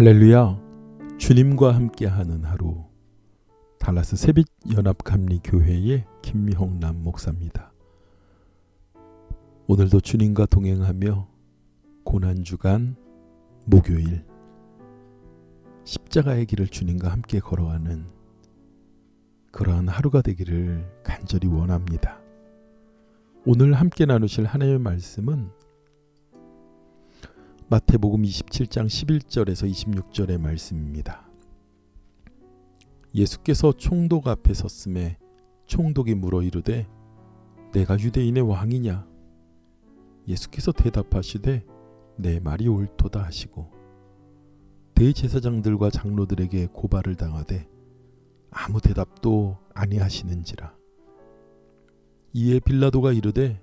할렐루야. 주님과 함께하는 하루. 달라스 세빛 연합 감리 교회의 김미홍 남 목사입니다. 오늘도 주님과 동행하며 고난 주간 목요일 십자가의 길을 주님과 함께 걸어가는 그러한 하루가 되기를 간절히 원합니다. 오늘 함께 나누실 하나님의 말씀은 마태복음 27장 11절에서 26절의 말씀입니다. 예수께서 총독 앞에 섰음에 총독이 물어 이르되 내가 유대인의 왕이냐 예수께서 대답하시되 내 말이 옳도다 하시고 대제사장들과 장로들에게 고발을 당하되 아무 대답도 아니하시는지라 이에 빌라도가 이르되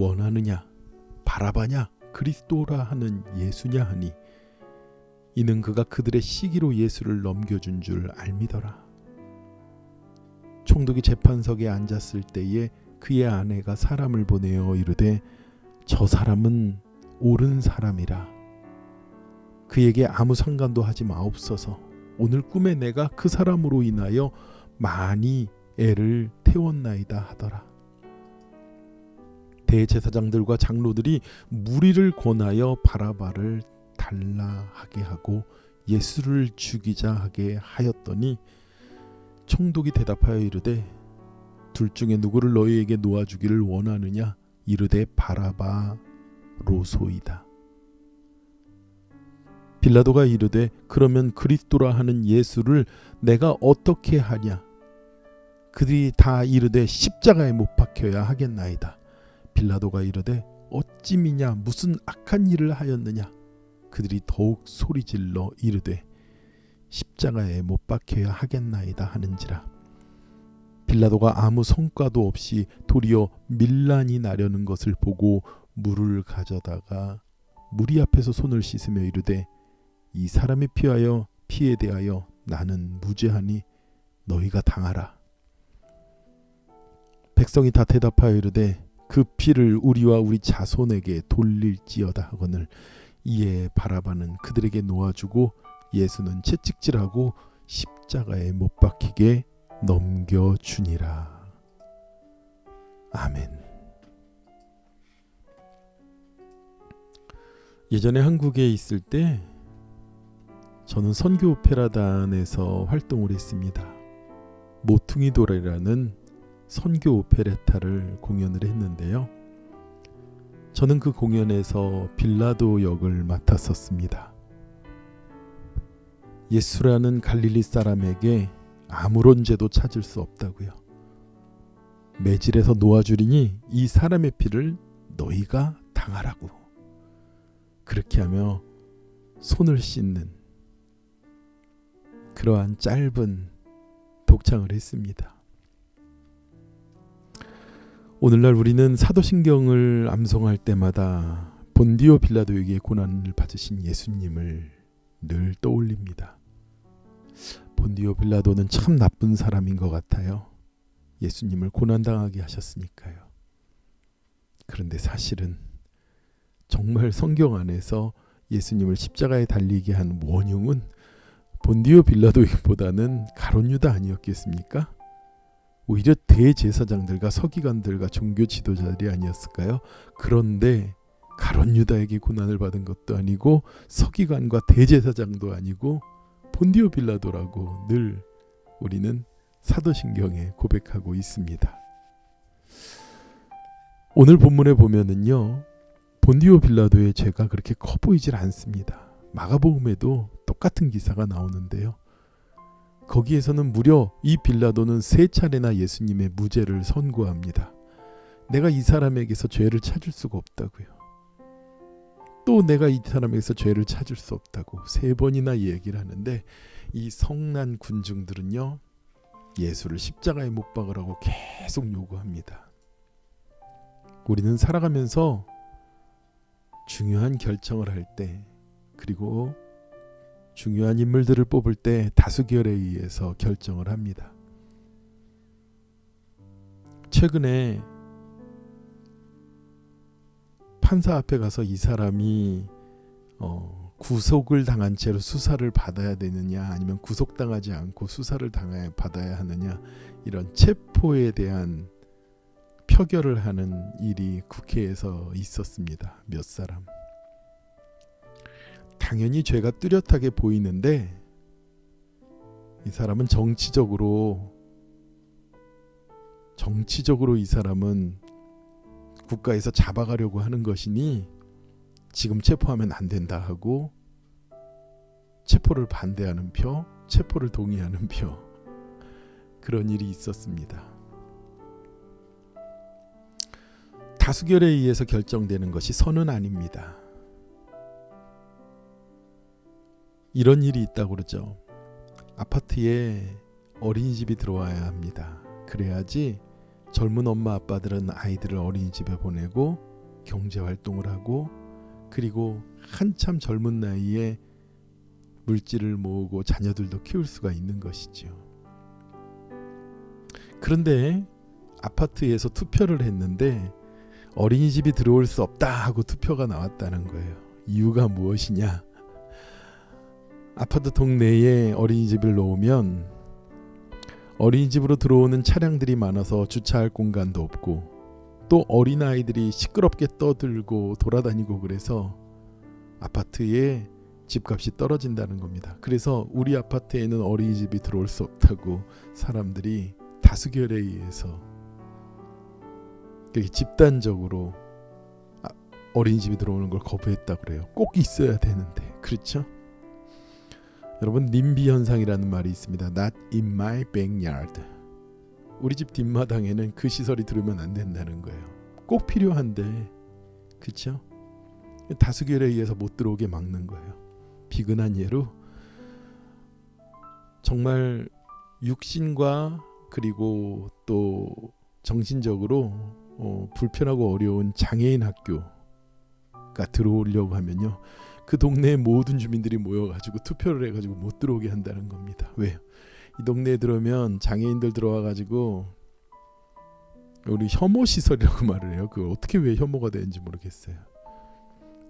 원하느냐? 바라바냐? 그리스도라 하는 예수냐 하니 이는 그가 그들의 시기로 예수를 넘겨준 줄 알미더라. 총독이 재판석에 앉았을 때에 그의 아내가 사람을 보내어 이르되 저 사람은 옳은 사람이라. 그에게 아무 상관도 하지 마옵소서. 오늘 꿈에 내가 그 사람으로 인하여 많이 애를 태웠나이다 하더라 대제사장들과 장로들이 무리를 권하여 바라바를 달라 하게 하고 예수를 죽이자 하게 하였더니 총독이 대답하여 이르되 둘 중에 누구를 너희에게 놓아 주기를 원하느냐? 이르되 바라바로소이다. 빌라도가 이르되 그러면 그리스도라 하는 예수를 내가 어떻게 하냐? 그들이 다 이르되 십자가에 못 박혀야 하겠나이다 빌라도가 이르되 어찌 미냐 무슨 악한 일을 하였느냐? 그들이 더욱 소리질러 이르되 십자가에 못 박혀야 하겠나이다 하는지라. 빌라도가 아무 성과도 없이 도리어 밀란이 나려는 것을 보고 물을 가져다가 무리 앞에서 손을 씻으며 이르되 이 사람의 피하여 피에 대하여 나는 무죄하니 너희가 당하라. 백성이 다 대답하여 이르되 그 피를 우리와 우리 자손에게 돌릴지어다 하거늘 이에 바라바는 그들에게 놓아주고 예수는 채찍질하고 십자가에 못 박히게 넘겨 주니라. 아멘. 예전에 한국에 있을 때 저는 선교 오페라단에서 활동을 했습니다. 모퉁이 도래라는 선교 오페레타를 공연을 했는데요. 저는 그 공연에서 빌라도 역을 맡았었습니다. 예수라는 갈릴리 사람에게 아무런 죄도 찾을 수 없다고요. 매질에서 놓아주리니 이 사람의 피를 너희가 당하라고. 그렇게 하며 손을 씻는 그러한 짧은 독창을 했습니다. 오늘날 우리는 사도신경을 암송할 때마다 본디오 빌라도에게 고난을 받으신 예수님을 늘 떠올립니다. 본디오 빌라도는 참 나쁜 사람인 것 같아요. 예수님을 고난당하게 하셨으니까요. 그런데 사실은 정말 성경 안에서 예수님을 십자가에 달리게 한 원흉은 본디오 빌라도보다는 가론 유다 아니었겠습니까? 오히려 대제사장들과 서기관들과 종교 지도자들이 아니었을까요? 그런데 가론 유다에게 고난을 받은 것도 아니고 서기관과 대제사장도 아니고 본디오 빌라도라고 늘 우리는 사도신경에 고백하고 있습니다. 오늘 본문에 보면은요. 본디오 빌라도의 죄가 그렇게 커 보이질 않습니다. 마가복음에도 똑같은 기사가 나오는데요. 거기에서는 무려 이 빌라도는 세 차례나 예수님의 무죄를 선고합니다. 내가 이 사람에게서 죄를 찾을 수가 없다고요. 또 내가 이 사람에게서 죄를 찾을 수 없다고 세 번이나 얘기를 하는데 이 성난 군중들은요 예수를 십자가에 못 박으라고 계속 요구합니다. 우리는 살아가면서 중요한 결정을 할 때 그리고 중요한 인물들을 뽑을 때 다수결에 의해서 결정을 합니다. 최근에 판사 앞에 가서 이 사람이 어, 구속을 당한 채로 수사를 받아야 되느냐 아니면 구속당하지 않고 수사를 당해 받아야 하느냐 이런 체포에 대한 표결을 하는 일이 국회에서 있었습니다. 몇 사람. 당연히 죄가 뚜렷하게 보이는데 이 사람은 정치적으로 정치적으로 이 사람은 국가에서 잡아가려고 하는 것이니 지금 체포하면 안 된다 하고 체포를 반대하는 표, 체포를 동의하는 표 그런 일이 있었습니다. 다수결에 의해서 결정되는 것이 선은 아닙니다. 이런 일이 있다고 그러죠. 아파트에 어린이집이 들어와야 합니다. 그래야지 젊은 엄마 아빠들은 아이들을 어린이집에 보내고 경제 활동을 하고 그리고 한참 젊은 나이에 물질을 모으고 자녀들도 키울 수가 있는 것이죠. 그런데 아파트에서 투표를 했는데 어린이집이 들어올 수 없다 하고 투표가 나왔다는 거예요. 이유가 무엇이냐? 아파트 동네에 어린이집을 놓으면 어린이집으로 들어오는 차량들이 많아서 주차할 공간도 없고 또 어린아이들이 시끄럽게 떠들고 돌아다니고 그래서 아파트에 집값이 떨어진다는 겁니다. 그래서 우리 아파트에는 어린이집이 들어올 수 없다고 사람들이 다수결에 의해서 집단적으로 아, 어린이집이 들어오는 걸 거부했다 그래요. 꼭 있어야 되는데 그렇죠? 여러분 님비 현상이라는 말이 있습니다. Not in my backyard. 우리 집 뒷마당에는 그 시설이 들으면 안 된다는 거예요. 꼭 필요한데 그렇죠? 다수결에 의해서 못 들어오게 막는 거예요. 비근한 예로 정말 육신과 그리고 또 정신적으로 어, 불편하고 어려운 장애인 학교가 들어오려고 하면요. 그 동네의 모든 주민들이 모여가지고 투표를 해가지고 못 들어오게 한다는 겁니다. 왜요? 이 동네에 들어오면 장애인들 들어와가지고 우리 혐오 시설이라고 말을 해요. 그 어떻게 왜 혐오가 되는지 모르겠어요.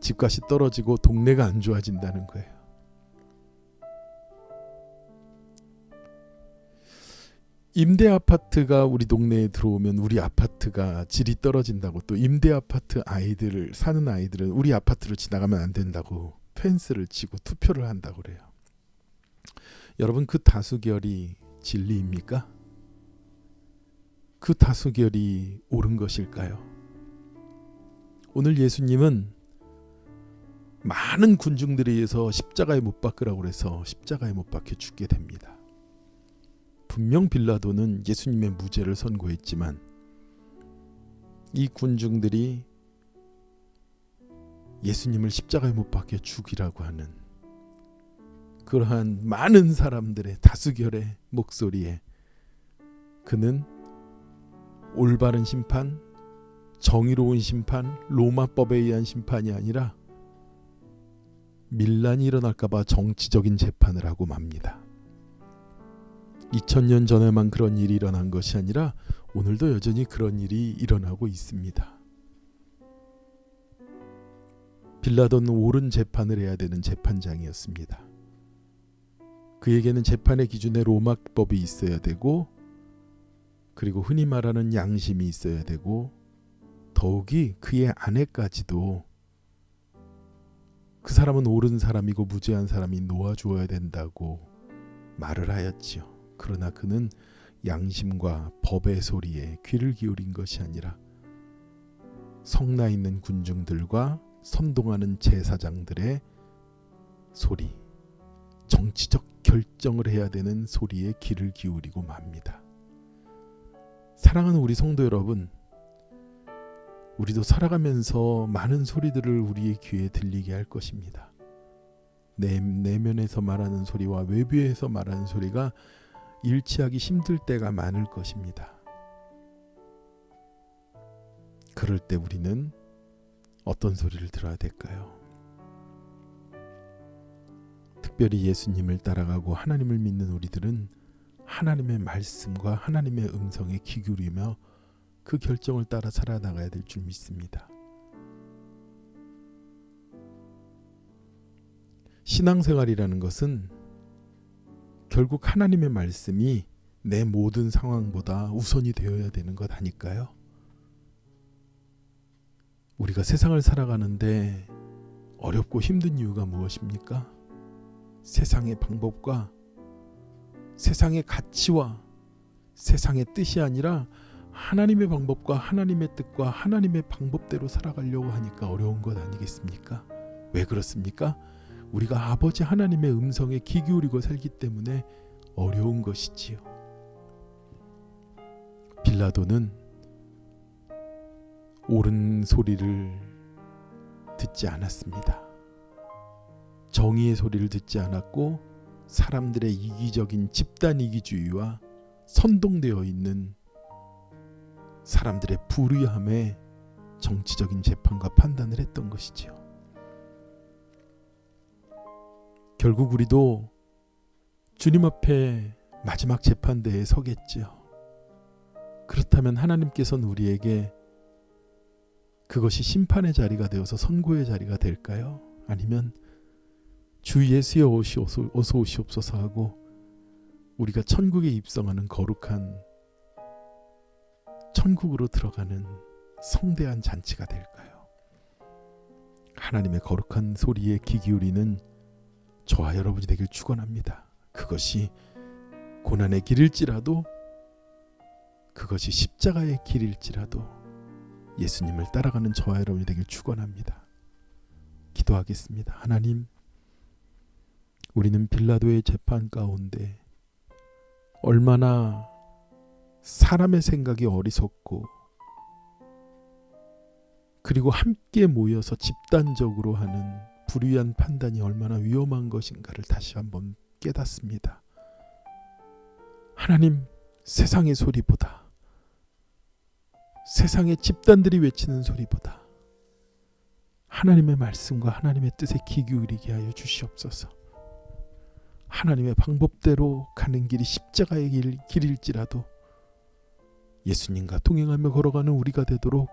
집값이 떨어지고 동네가 안 좋아진다는 거예요. 임대 아파트가 우리 동네에 들어오면 우리 아파트가 질이 떨어진다고 또 임대 아파트 아이들을 사는 아이들은 우리 아파트를 지나가면 안 된다고 펜스를 치고 투표를 한다고 그래요. 여러분 그 다수결이 진리입니까? 그 다수결이 옳은 것일까요? 오늘 예수님은 많은 군중들에 의해서 십자가에 못 박으라고 해서 십자가에 못 박혀 죽게 됩니다. 분명 빌라도는 예수님의 무죄를 선고했지만 이 군중들이 예수님을 십자가에 못 박혀 죽이라고 하는 그러한 많은 사람들의 다수결의 목소리에 그는 올바른 심판, 정의로운 심판, 로마법에 의한 심판이 아니라 밀란이 일어날까봐 정치적인 재판을 하고 맙니다. 2000년 전에만 그런 일이 일어난 것이 아니라 오늘도 여전히 그런 일이 일어나고 있습니다. 빌라도는 옳은 재판을 해야 되는 재판장이었습니다. 그에게는 재판의 기준에 로마법이 있어야 되고 그리고 흔히 말하는 양심이 있어야 되고 더욱이 그의 아내까지도 그 사람은 옳은 사람이고 무죄한 사람이 놓아주어야 된다고 말을 하였지요. 그러나 그는 양심과 법의 소리에 귀를 기울인 것이 아니라 성나 있는 군중들과 선동하는 제사장들의 소리, 정치적 결정을 해야 되는 소리에 귀를 기울이고 맙니다. 사랑하는 우리 성도 여러분, 우리도 살아가면서 많은 소리들을 우리의 귀에 들리게 할 것입니다. 내, 내면에서 말하는 소리와 외부에서 말하는 소리가 일치하기 힘들 때가 많을 것입니다. 그럴 때 우리는 어떤 소리를 들어야 될까요? 특별히 예수님을 따라가고 하나님을 믿는 우리들은 하나님의 말씀과 하나님의 음성에 귀 기울이며 그 결정을 따라 살아나가야 될 줄 믿습니다. 신앙생활이라는 것은 결국 하나님의 말씀이 내 모든 상황보다 우선이 되어야 되는 것 아닐까요? 우리가 세상을 살아가는데 어렵고 힘든 이유가 무엇입니까? 세상의 방법과 세상의 가치와 세상의 뜻이 아니라 하나님의 방법과 하나님의 뜻과 하나님의 방법대로 살아가려고 하니까 어려운 것 아니겠습니까? 왜 그렇습니까? 우리가 아버지 하나님의 음성에 귀 기울이고 살기 때문에 어려운 것이지요. 빌라도는 옳은 소리를 듣지 않았습니다. 정의의 소리를 듣지 않았고 사람들의 이기적인 집단 이기주의와 선동되어 있는 사람들의 불의함에 정치적인 재판과 판단을 했던 것이지요. 결국 우리도 주님 앞에 마지막 재판대에 서겠지요. 그렇다면 하나님께서는 우리에게 그것이 심판의 자리가 되어서 선고의 자리가 될까요? 아니면 주 예수의 오시옵소, 어서 오시옵소서 하고 우리가 천국에 입성하는 거룩한 천국으로 들어가는 성대한 잔치가 될까요? 하나님의 거룩한 소리에 귀 기울이는 저와 여러분이 되길 축원합니다. 그것이 고난의 길일지라도 그것이 십자가의 길일지라도 예수님을 따라가는 저와 여러분이 되길 축원합니다. 기도하겠습니다. 하나님 우리는 빌라도의 재판 가운데 얼마나 사람의 생각이 어리석고 그리고 함께 모여서 집단적으로 하는 불의한 판단이 얼마나 위험한 것인가를 다시 한번 깨닫습니다. 하나님, 세상의 소리보다 세상의 집단들이 외치는 소리보다 하나님의 말씀과 하나님의 뜻에 귀 기울이게 하여 주시옵소서. 하나님의 방법대로 가는 길이 십자가의 길, 길일지라도 예수님과 동행하며 걸어가는 우리가 되도록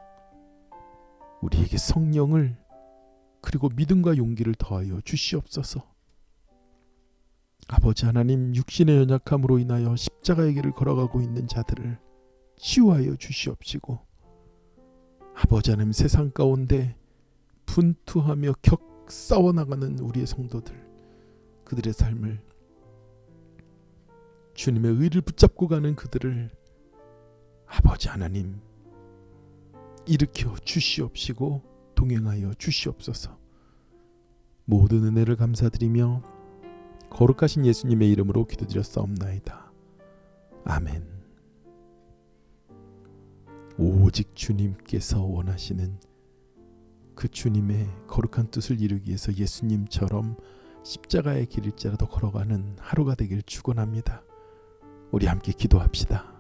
우리에게 성령을 그리고 믿음과 용기를 더하여 주시옵소서. 아버지 하나님 육신의 연약함으로 인하여 십자가의 길을 걸어가고 있는 자들을 치유하여 주시옵시고 아버지 하나님 세상 가운데 분투하며 격 싸워 나가는 우리의 성도들 그들의 삶을 주님의 의를 붙잡고 가는 그들을 아버지 하나님 일으켜 주시옵시고 동행하여 주시옵소서. 모든 은혜를 감사드리며 거룩하신 예수님의 이름으로 기도드렸사옵나이다. 아멘. 오직 주님께서 원하시는 그 주님의 거룩한 뜻을 이루기 위해서 예수님처럼 십자가의 길일지라도 걸어가는 하루가 되길 축원합니다. 우리 함께 기도합시다.